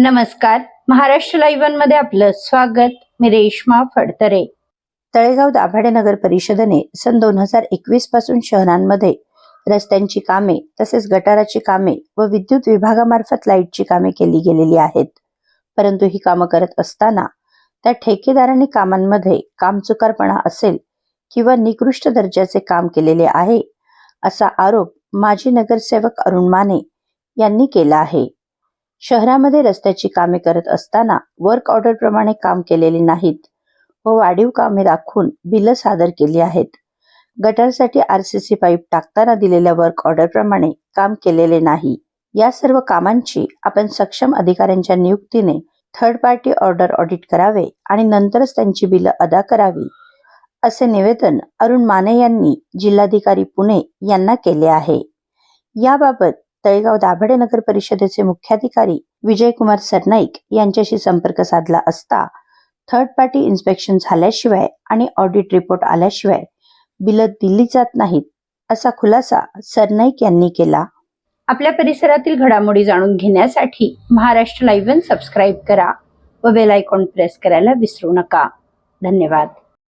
नमस्कार. महाराष्ट्र लाईव्हमध्ये आपलं स्वागत. मी रेश्मा फडतरे. तळेगाव दाभाडे नगर परिषदेने सन दोन हजार एकवीसपासून शहरांमध्ये रस्त्यांची कामे तसेच गटाराची कामे व विद्युत विभागामार्फत लाईटची कामे केली गेलेली आहेत. परंतु ही कामं करत असताना त्या ठेकेदारांनी कामांमध्ये कामचुकारपणा असेल किंवा निकृष्ट दर्जाचे काम केलेले आहे असा आरोप माजी नगरसेवक अरुण माने यांनी केला आहे. शहरामध्ये रस्त्याची कामे करत असताना वर्क ऑर्डर प्रमाणे काम केलेले नाहीत व वाढीव कामे दाखवून बिलं सादर केली आहेत. गटारसाठी आरसीसी पाईप टाकताना दिलेल्या वर्क ऑर्डर प्रमाणे काम केलेले नाही. या सर्व कामांची आपण सक्षम अधिकाऱ्यांच्या नियुक्तीने थर्ड पार्टी ऑर्डर ऑडिट करावे आणि नंतरच त्यांची बिलं अदा करावी असे निवेदन अरुण माने यांनी जिल्हाधिकारी पुणे यांना केले आहे. याबाबत तळेगाव दाभडे नगर परिषदेचे मुख्याधिकारी विजयकुमार सरनाईक यांच्याशी संपर्क साधला असता थर्ड पार्टी इन्स्पेक्शन झाल्याशिवाय आणि ऑडिट रिपोर्ट आल्याशिवाय बिलं दिली जात नाहीत असा खुलासा सरनाईक यांनी केला. आपल्या परिसरातील घडामोडी जाणून घेण्यासाठी महाराष्ट्र लाईव्ह सबस्क्राईब करा व बेल आयकॉन प्रेस करायला विसरू नका. धन्यवाद.